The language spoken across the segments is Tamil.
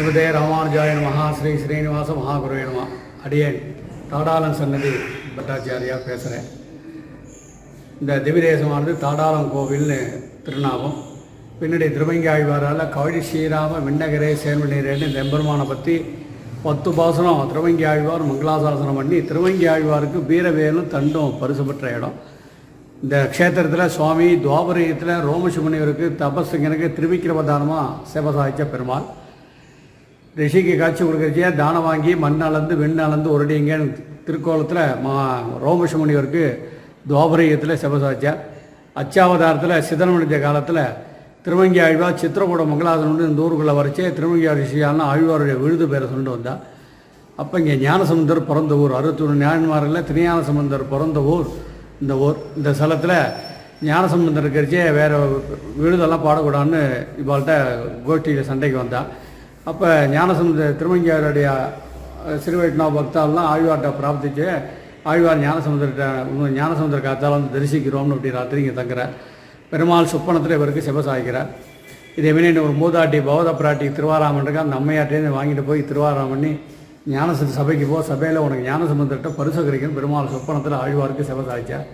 ஸ்ரீமதே ராமானுஜாய மகா ஸ்ரீ ஸ்ரீனிவாச மகாகுருவே நம. அடியேன் தாடாளம் சன்னதி பட்டாச்சாரியா பேசுகிறேன் இந்த திவிதேசமானது தாடாளம் கோவில்னு திருநாமம். பின்னாடி திருவங்கி ஆழ்வாரால் கவிழி ஸ்ரீராம விண்ணகரே சேர்மநீரேன்னு இந்த எம்பெருமானை பற்றி பத்து பாசனம் திருவங்கி ஆழ்வார் மங்களாசாசனம் பண்ணி திருவங்கி ஆழ்வாருக்கு வீரவேலும் தண்டும் பரிசு பெற்ற இடம். இந்த க்ஷேத்திரத்தில் சுவாமி துவாபரீகத்தில் ரோமசுமணியருக்கு தபஸுங்கனுக்கு திருவிக்கிரமதானமாக சிவசாய்ச்ச பெருமாள். ரிஷிக்கு காட்சி கொடுக்குறச்சியா தானம் வாங்கி மண் அளந்து வெண் அளந்து ஒரடிங்க திருக்கோலத்தில் மா ரோமசுமணியருக்கு துவாபரயத்தில் சேவை அச்சாவதாரத்தில் சிதனமடைஞ்ச காலத்தில் திருவங்கி ஆழ்வார் சித்திரக்கூட மங்களாதனு இந்த ஊருக்குள்ளே வரைச்சே திருவங்கி ரிஷியால்னு ஆழ்வாருடைய விழுது பேரை சொல்லிட்டு வந்தால் அப்போ இங்கே ஞானசமுந்தர் பிறந்த ஊர் அறுபத்தொன்று ஞானமாரில் திருஞானசமுந்தர் பிறந்த ஊர் இந்த ஊர் இந்த ஸ்தலத்தில் ஞானசம்பந்தர் இருக்கிறச்சே வேறு விழுதெல்லாம் பாடக்கூடாதுன்னு இவாள்கிட்ட கோஷ்டியில் சண்டைக்கு வந்தா. அப்போ ஞானசமுத திருமங்கியாருடைய சிறுவைட்னா பக்தாலாம் ஆழ்வார்கிட்ட பிரார்த்திச்சு ஆழ்வார் ஞானசமுந்தர்கிட்ட இன்னும் ஞானசமுந்தர காத்தால் வந்து தரிசிக்கிறோம்னு அப்படி ராத்திரி இங்கே தங்குறார் பெருமாள் சொப்பனத்தில் இவருக்கு சிவசாய்க்கிறார் இதே மாதிரி ஒரு மூதாட்டி பௌத பிராட்டி திருவாராமன் இருக்கா அந்த அம்மையார்ட்டேருந்து வாங்கிட்டு போய் திருவாராமண்ணி பண்ணி சபைக்கு போ சபையில் உனக்கு ஞானசமுந்தர்கிட்ட பரிசு கிடைக்கும் பெருமாள் சொப்பனத்தில் ஆழ்வாருக்கு சிவசாய்ச்சார்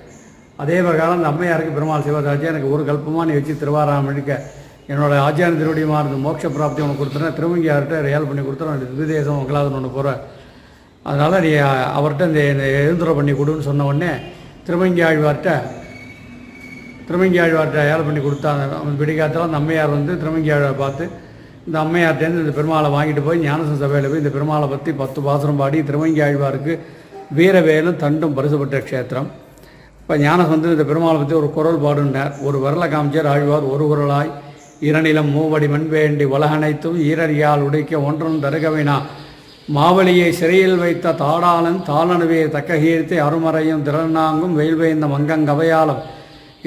அதே பிரகாரம் அந்த அம்மையாருக்கு பெருமாள் சிவசாய்ச்சா எனக்கு ஒரு கல்பமாக நீ வச்சு திருவாராம் என்னோடய ஆச்சாரம் ஆச்சாரிய திருவடியமாக மோட்ச பிராப்தி உனக்கு கொடுத்துறேன் திருவங்கியார்கிட்ட ரியல் பண்ணி கொடுத்துறேன் விதேசம் உங்களாவது ஒன்று போகிற அதனால் நீ அவர்கிட்ட இந்த இந்த எழுந்துரை பண்ணி கொடுன்னு சொன்ன உடனே திருவங்கி ஆழ்வார்கிட்ட திருமங்கி ஆழ்வார்கிட்ட ஏழை பண்ணி கொடுத்தாங்க அவன் பிடிக்காத்தாலும் அந்த அம்மையார் வந்து திருமங்கி ஆழ்வார் பார்த்து இந்த அம்மையார்ட்டேருந்து இந்த பெருமாளை வாங்கிட்டு போய் ஞானசன் சபையில் போய் இந்த பெருமாளை பற்றி பத்து பாசனம் பாடி திருமங்கி ஆழ்வாருக்கு வீரவேலும் தண்டும் பரிசுப்பட்ட க்ஷேத்திரம். இப்போ ஞானஸ் வந்து இந்த பெருமாளை பற்றி ஒரு குரல் பாடுனார் ஒரு வரல காமிச்சார் ஆழ்வார் ஒரு குரலாய் இரநிலம் மூவடி மண்வேண்டி உலகனைத்தும் ஈரறியால் உடைக்க ஒன்றும் தருகவினா. மாவலியை சிறையில் வைத்த தாடாளன் தாளனுவே தக்ககீர்த்தி அருமறையும் திறனாங்கும் வெயில்வேந்த மங்கங்கவையாலும்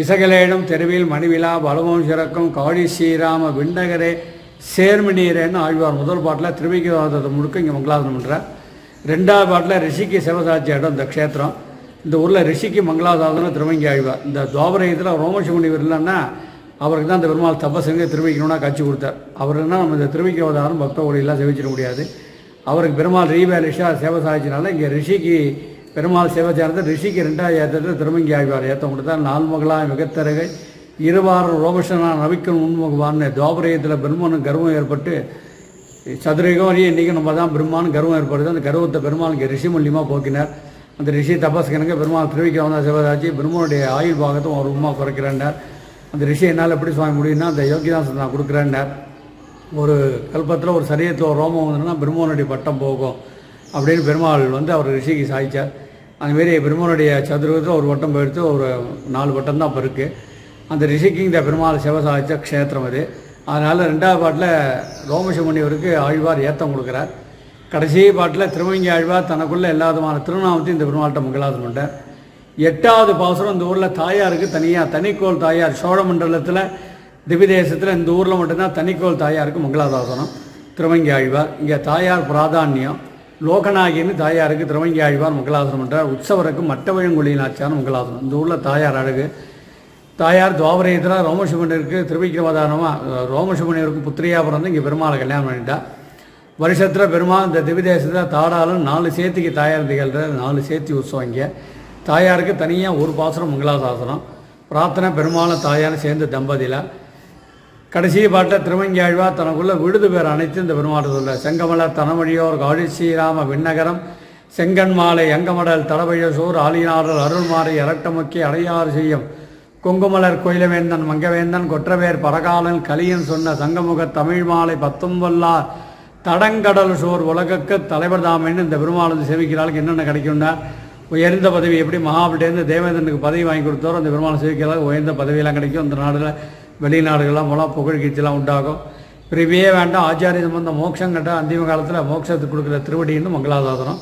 இசகலேடும் தெருவில் மணிவிழா பலவம் சிறக்கும் காடி ஸ்ரீராம விண்டகரே சேர்மநீரேன்னு ஆழ்வார் முதல் பாட்டில் திருவிக்கிவாதத்தை முழுக்க இங்கே மங்களாசனம் பண்ணுறார் ரெண்டாவது பாட்டில் ரிஷிக்கு சிவசாட்சி இடம் இந்த க்ஷேத்திரம். இந்த ஊரில் ரிஷிக்கு மங்களாசாதனம் திருவங்கி ஆழ்வார். இந்த துவாபரகத்தில் ரோமசிமுனிவர் இல்லைன்னா அவருக்கு தான் இந்த பெருமாள் தபசுங்க திருவிக்கணும்னா காட்சி கொடுத்தார். அவருன்னா நம்ம இந்த திருவிக்கிரவதாரம் பக்த ஒளியெல்லாம் சேவிச்சிட முடியாது. அவருக்கு பெருமாள் ரீவேலிஷா சேவை சாதிச்சனால இங்கே ரிஷிக்கு பெருமாள் சேவை சேர்ந்து ரிஷிக்கு ரெண்டாவது ஏற்றத்தில் திருமங்கி ஆழ்வார் ஏற்றம் கொடுத்தார் நால்மகளாக மிகத்தருகை. இருவாரம் ரோமசனா நவிக்கன் உண்முகவான்னு துவாபரயத்தில் பிரம்மனும் கர்வம் ஏற்பட்டு சதுரகம் வரையும் இன்றைக்கி நம்ம தான் பிரம்மான்னு கர்வம் ஏற்படுது. அந்த கர்வத்தை பெருமாள் இங்கே ரிஷி மூலியமாக போக்கினார். அந்த ரிஷி தபஸ்கனுக்கு பெருமாள் திருவிக்க வந்தால் பிரம்மனுடைய ஆயுள் பாகத்தை ஒரு உமா குறைக்கிறேன்னார் அந்த ரிஷி என்னால் எப்படி சுவாமி முடியும்னா அந்த யோகிதாசன் நான் கொடுக்குறேன்னார். ஒரு கல்பத்தில் ஒரு சரீரத்தில் ஒரு ரோமம் வந்ததுன்னா பிரம்மனுடைய பட்டம் போகும் அப்படின்னு பெருமாள் வந்து அவர் ரிஷிக்கு சாய்ச்சார் அதுமாரி பெருமானுடைய சதுரகத்தில் ஒரு வட்டம் போயிடுத்து ஒரு நாலு வட்டம் தான் இப்போ இருக்குது அந்த ரிஷிக்கு இந்த பெருமாள் சிவ சாய்ச்ச க்ஷேத்திரம் அது. அதனால் ரெண்டாவது பாட்டில் ரோமசமுனிவருக்கு ஆழ்வார் ஏத்தம் கொடுக்குறார். கடைசி பாட்டில் திருவங்கி ஆழ்வார் தனக்குள்ளே எல்லா விதமான திருநாமத்தையும் இந்த பெருமாள்கிட்ட மங்களாதம் பண்ணிட்டார். எட்டாவது பாசுரம் இந்த ஊரில் தாயாருக்கு தனியாக தனிக்கோள் தாயார் சோழமண்டலத்தில் திவிதேசத்தில் இந்த ஊரில் மட்டும்தான் தனிக்கோள் தாயாருக்கு மங்களாதாசனம். திருவங்கி ஆழ்வார் இங்கே தாயார் பிராதானியம். லோகநாயகின்னு தாயாருக்கு திருவங்கி ஆழ்வார் மங்களாசனம் பண்ணுறார் உற்சவருக்கு மட்டவழங்குழியின் ஆச்சாரம் மங்களாசனம் இந்த ஊரில் தாயார் அழகு. தாயார் துவாபரயத்தில் ரோமசிவனருக்கு திருவிக்கிரமதானமாக ரோமசிவனருக்கு புத்திரியாக பிறந்து இங்கே பெருமாளை கல்யாணம் பண்ணிட்டா. வருஷத்தில் பெருமாள் இந்த திவிதேசத்தில் தாடாலும் நாலு சேத்திக்கு தாயார் திகழ்கிற நாலு சேத்தி உற்சவம் இங்கே. தாயாருக்கு தனியாக ஒரு பாசனம் மங்களாசாசனம். பிரார்த்தனை பெருமாளும் தாயாரும் சேர்ந்து தம்பதியில். கடைசி பாட்டில் திருமங்கி தனக்குள்ள விடுது பேர் அனைத்து இந்த பெருமாள் சொல்ல செங்கமலர் தனமொழியோர் காழி ஸ்ரீராம விண்ணகரம் செங்கன் மாலை எங்கமடல் தடவைய சோர் அருள்மாறை இரட்டமுக்கி அடையாறு செய்யும். குங்குமலர் கோயிலவேந்தன் மங்கவேந்தன் கொற்றவேர் பரகாலன் கலியன் சொன்ன சங்கமுக தமிழ் மாலை பத்தும் தடங்கடல் சோர் உலகக்கு தலைவர் தாமன்னு இந்த பெருமாள் வந்து சேமிக்கிறாளுக்கு என்னென்ன கிடைக்கும்னா உயர்ந்த பதவி எப்படி மகாபலிட்டேருந்து தேவேந்திரனுக்கு பதவி வாங்கி கொடுத்தாரோ அந்த பெருமாள் சேவிக்கலாம் உயர்ந்த பதவியெல்லாம் கிடைக்கும். இந்த நாடில் வெளிநாடுகள்லாம் மூலம் புகழ் கீழ்ச்சிலாம் உண்டாகும். பிரிவே வேண்டாம் ஆச்சாரிய சம்பந்தம் மோட்சம் கேட்டால் அந்திம காலத்தில் மோட்சத்துக்கு கொடுக்குற திருவடின்னு மங்களாதாசனம்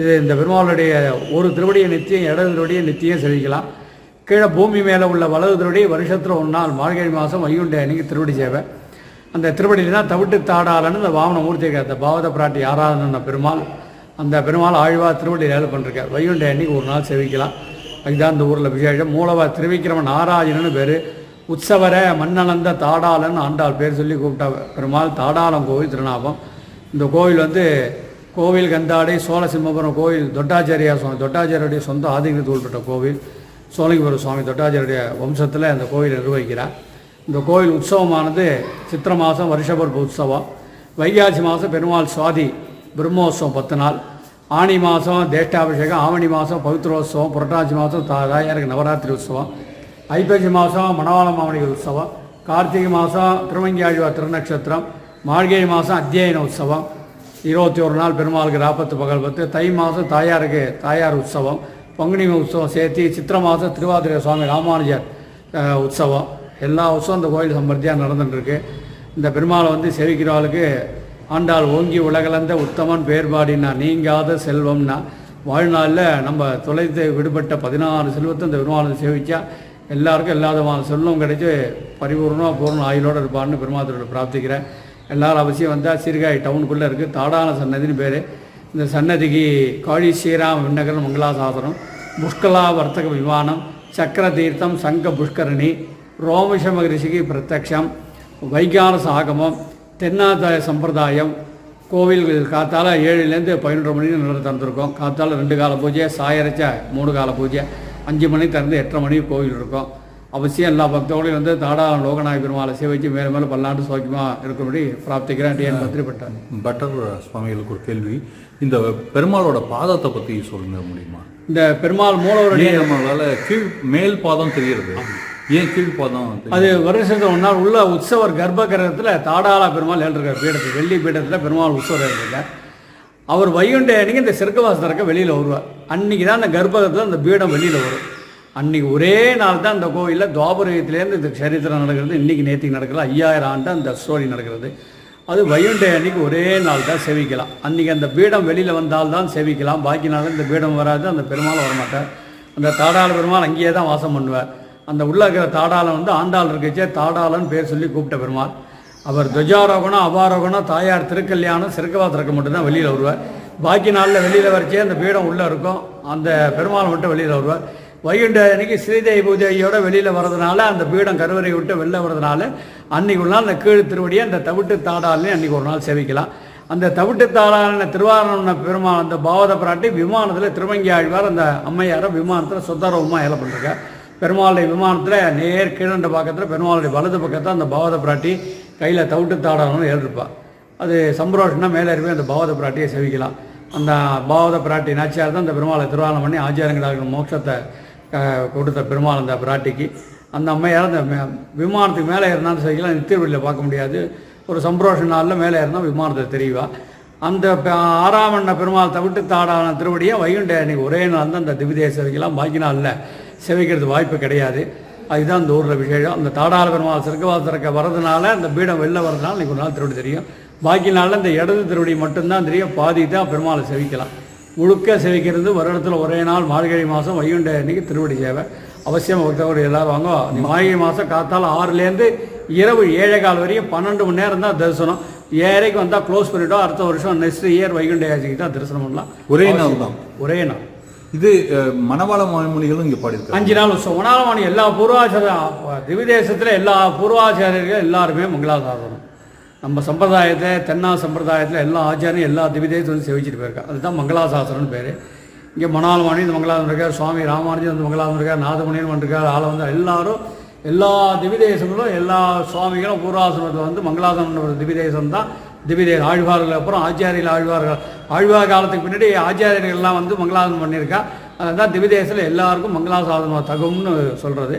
இது இந்த பெருமாளுடைய ஒரு திருவடியை நித்தியம் இடது திருவடியை நித்தியம் செவிக்கலாம். கீழே பூமி மேலே உள்ள வலது திருவடி வருஷத்தில் ஒரு நாள் மார்கழி மாதம் வைகுண்ட அன்னைக்கு திருவடி சேவை. அந்த திருவடியில் தான் தவிட்டு தாடாளன்னு இந்த வாமன மூர்த்தி கேட்ட பாவத பிராட்டி ஆராதன பெருமாள். அந்த பெருமாள் ஆழ்வா திருவள்ளி ஏழை பண்ணிருக்கார். வைகுண்ட அன்னைக்கு ஒரு நாள் செவிக்கலாம். அதுதான் இந்த ஊரில் விசேஷம். மூலவா திருவிக்கிரம நாராயணன்னு பேர். உற்சவர மண்ணளந்த தாடாளன் ஆண்டாள் பேர் சொல்லி கூப்பிட்டா பெருமாள் தாடாளம் கோவில் திருநாபம் இந்த கோவில் வந்து கோவில் கந்தாடை சோழசிம்மபுரம் கோவில் தொட்டாச்சாரியா சுவாமி தொட்டாச்சாரியுடைய சொந்த ஆதிக்கத்துக்கு உள்பட்ட கோவில். சோழகிபுரம் சுவாமி தொட்டாச்சாரியுடைய வம்சத்தில் அந்த கோவில் நிர்வகிக்கிறார். இந்த கோவில் உற்சவமானது சித்திர மாதம் வருஷபர்ப உற்சவம். வைகாசி மாதம் பெருமாள் சுவாதி பிரம்மோத்சவம் பத்து நாள். ஆனி மாதம் தேஷ்டாபிஷேகம் ஆவணி மாதம் பவித்ரோத்சவம் புரட்டாசி மாதம் தாயாருக்கு நவராத்திரி உற்சவம் ஐப்பசி மாதம் மணவாள மாமணிகள் உற்சவம் கார்த்திகை மாதம் திருமங்கியாழ்வார் திருநக்ஷத்திரம் மார்கழி மாதம் அத்தியாயன உற்சவம் இருபத்தி ஒரு நாள் பெருமாளுக்கு ராப்பத்து பகல் பத்து தை மாதம் தாயாருக்கு தாயார் உற்சவம் பங்குனி உற்சவம் சேர்த்து சித்திர மாதம் திருவாதிரை சுவாமி ராமானுஜர் உற்சவம். எல்லா உற்சவம் இந்த கோயில் சம்பர்த்தியாக நடந்துட்டுருக்கு. இந்த பெருமாளை வந்து சேவிக்கிறவளுக்கு ஆண்டாள் ஓங்கி உலகளந்த உத்தமன் பேர்பாடினா நீங்காத செல்வம்னா. வாழ்நாளில் நம்ம தொலைத்து விடுபட்ட பதினாறு செல்வத்தை இந்த பெருமாளை சேவிச்சா எல்லாருக்கும் எல்லா விதமான செல்வம் கிடைச்சி பரிபூர்ணமாக பூர்ண ஆயுளோடு இருப்பான்னு பெருமாத்தோட பிரார்த்திக்கிறேன். எல்லாரும் அவசியம் வந்தால் சீர்காழி டவுனுக்குள்ளே இருக்குது தாடான சன்னதின்னு பேர். இந்த சன்னதிக்கு காழி ஸ்ரீராம் விண்ணகர் மங்களாசாசனம் புஷ்கலா வர்த்தக விமானம் சக்கர தீர்த்தம் சங்க புஷ்கரணி ரோமஷ மகரிஷிக்கு பிரத்யக்ஷம் சாகமம் தென்னாதாய சம்பிரதாயம் கோவில் காத்தால ஏழுலேருந்து பதினொன்றரை மணி நடந்து திறந்துருக்கோம். காத்தால ரெண்டு கால பூஜை சாயரைச்ச மூணு கால பூஜை அஞ்சு மணி திறந்து எட்டரை மணி கோவில் இருக்கும். அவசியம் எல்லா பக்தர்களையும் வந்து தாடா லோகநாய பெருமாளை சேவிச்சு மேலே மேலே பல்லாண்டு சௌக்கியமாக இருக்கும்படி பிரார்த்திக்கிறேன் டிஎன் பத்திரிப்பட்டேன் பட்டர் சுவாமிகளுக்கு ஒரு கேள்வி. இந்த பெருமாளோட பாதத்தை பற்றி சொல்ல முடியுமா? இந்த பெருமாள் மூலவருடைய நம்மளால கீழ் மேல் பாதம் தெரியுறது ஏன் கீழ் அது வருஷத்துக்கு ஒரு நாள் உள்ள உற்சவர் கர்ப்ப கிரகத்தில் தாடாளா பெருமாள் எழுந்திருக்கார் பீடத்தில் வெள்ளி பீடத்தில் பெருமாள் உற்சவர் எழுந்திருக்கார் அவர் வைகுண்ட அன்னைக்கு இந்த சிறுக்கவாசம் திறக்க வெளியில் வருவார். அன்னைக்கு தான் அந்த கர்ப்பகத்தில் அந்த பீடம் வெளியில் வரும். அன்னைக்கு ஒரே நாள் தான் அந்த கோவிலில் துவாபரகத்திலேருந்து இந்த சரித்திரம் நடக்கிறது. இன்னைக்கு நேற்றுக்கு நடக்கலாம். ஐயாயிரம் ஆண்டு அந்த ஸ்டோரி நடக்கிறது. அது வைகுண்ட அன்னைக்கு ஒரே நாள் தான் சேவிக்கலாம். அன்னைக்கு அந்த பீடம் வெளியில் வந்தால் தான் சேவிக்கலாம். பாக்கி நாள் இந்த பீடம் வராது அந்த பெருமாள் வரமாட்டார். அந்த தாடாள பெருமாள் அங்கேயே தான் வாசம் பண்ணுவார். அந்த உள்ள இருக்கிற தாடாளன் வந்து ஆண்டாள் இருக்கச்சே தாடாளன் பேர் சொல்லி கூப்பிட்ட பெருமாள். அவர் துவஜாரோகணம் அபாரோகணம் தாயார் திருக்கல்யாணம் சிறுக்கவாசருக்கு மட்டும்தான் வெளியில் வருவார். பாக்கி நாளில் வெளியில் வரைச்சே அந்த பீடம் உள்ளே இருக்கும். அந்த பெருமாள் மட்டும் வெளியில் வருவார். வைகுண்ட அன்னைக்கு ஸ்ரீதேவி பூஜையோட வெளியில் வர்றதுனால அந்த பீடம் கருவறை விட்டு வெளில வர்றதுனால அன்னைக்கு ஒரு நாள் அந்த கீழ் திருவடியை அந்த தவிட்டு தாடாளனே அன்னைக்கு ஒரு நாள் சேவிக்கலாம். அந்த தவிட்டு தாளான திருவாரண பெருமாள் அந்த பாவத பிராட்டி விமானத்தில் திருமங்கி ஆழ்வார் அந்த அம்மையாரை விமானத்தில் சுத்தரவமாக ஏல பண்ணிருக்கார் பெருமாளுடைய விமானத்தில் நேர் கீழண்ட பக்கத்தில் பெருமாளுடைய வலது பக்கத்தில் அந்த பாவத பிராட்டி கையில் தவிட்டு தாடணும்னு ஏறிருப்பா. அது சம்பரோஷனா மேலே இருப்பே அந்த பாவத பிராட்டியை செவிக்கலாம். அந்த பாவத பிராட்டி நாச்சியார் தான் அந்த பெருமாளை திருவாரணம் பண்ணி ஆச்சாரங்களாக மோட்சத்தை கொடுத்த பெருமாள் அந்த பிராட்டிக்கு. அந்த அம்மையார் அந்த மே- விமானத்துக்கு மேலே ஏறினாலும் சொல்லிக்கலாம் நித்தியவெளியில் பார்க்க முடியாது. ஒரு சம்பரோஷ நாளில் மேலே ஏறினா விமானத்தை தெரியவா அந்த ப- ஆறாம் பெருமாள் தவிட்டு தாடான திருவடியை வைகுண்ட அன்னைக்கு ஒரே நாள் தான் அந்த திவிதேய சேவைக்கெல்லாம் பாக்கி நாளில் சேவிக்கிறது வாய்ப்பு கிடையாது. அதுதான் அந்த ஊரில் விசேஷம். அந்த தாடாள பெருமாள் சிறுக்கவாச திறக்க வர்றதுனால அந்த பீடம் வெளில வர்றதுனால இன்னைக்கு ஒரு நாள் திருவடி தெரியும். பாக்கி நாளில் இந்த இடது திருவடி மட்டும்தான் தெரியும். பாதி தான் பெருமாளை சேவிக்கலாம். முழுக்க சேவிக்கிறது வருடத்தில் ஒரே நாள் மார்கழி மாதம் வைகுண்ட அன்னைக்கு திருவடி சேவை. அவசியம் ஒருத்தவங்க எல்லாரும் வாங்க மார்கழி மாதம் காத்தால ஆறுலேருந்து இரவு ஏழை கால் வரையும் பன்னெண்டு மணி நேரம் தான் தரிசனம். ஏழைக்கு வந்தால் க்ளோஸ் பண்ணிட்டோம். அடுத்த வருஷம் நெக்ஸ்ட் இயர் வைகுண்ட ஏஜிக்கு தான் தரிசனம் பண்ணலாம். ஒரே நாள் தான். ஒரே நாள். இது அஹ், மணவாள மாமொழிகளும் இங்கே பாடியிருக்கு அஞ்சு நாள் உற்சவம். ஒன்றாம் எல்லா பூர்வாச்சார திவிதேசத்தில் எல்லா பூர்வாச்சாரியர்கள் எல்லாருமே மங்களாசாசனம் நம்ம சம்பிரதாயத்தை தென்னா சம்பிரதாயத்தில் எல்லா ஆச்சாரியும் எல்லா திவிதேசத்தையும் வந்து சேவிச்சிட்டு அதுதான் மங்களாசாசனம்னு பேர். இங்கே மணால்மணி இந்த மங்களாசனம் இருக்கார் சுவாமி ராமானுஜன் வந்து மங்களாசனம் இருக்கார் நாதமணியன் இருக்கார் ஆள வந்து எல்லாரும் எல்லா திவிதேசங்களும் எல்லா சுவாமிகளும் பூர்வாசனத்தில் வந்து மங்களாசனம் ஒரு திவிதேசம் தான் திவிதே ஆழ்வார்கள் அப்புறம் ஆச்சாரியர்கள் ஆழ்வார்கள். ஆழ்வார் காலத்துக்கு பின்னாடி ஆச்சாரியர்கள்லாம் வந்து மங்களாசனம் பண்ணியிருக்கா. அதுதான் திவிதேசத்தில் எல்லாருக்கும் மங்களாசாசனம் தகும்னு சொல்கிறது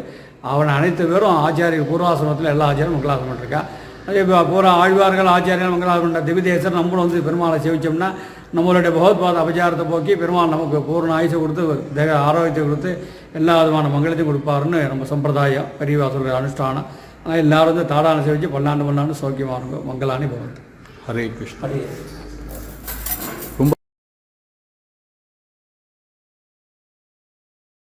அவன் அனைத்து பேரும் ஆச்சாரிய பூர்வாசனத்தில் எல்லா ஆச்சாரியும் மங்களாசனம் பண்ணிருக்கா அதே இப்போ பூரா ஆழ்வார்கள் ஆச்சாரியர்கள் மங்களாசனம் பண்ண திவிதேசர் நம்மளும் வந்து பெருமாளை சேவிச்சோம்னா நம்மளுடைய பகவத்பாத அபச்சாரத்தை போக்கி பெருமாள் நமக்கு பூர்ண ஆயுசை கொடுத்து தேக ஆரோக்கியத்தை கொடுத்து எல்லா விதமான மங்களத்தையும் கொடுப்பாருன்னு நம்ம சம்பிரதாயம் பெரியவா சொல்கிற அனுஷ்டானம் எல்லாரும் வந்து தாடான சேவிச்சு பல்லாண்டு பல்லாண்டு சௌக்கியமாக இருக்கும் மங்களானி பகவத் हरे कृष्ण। हरे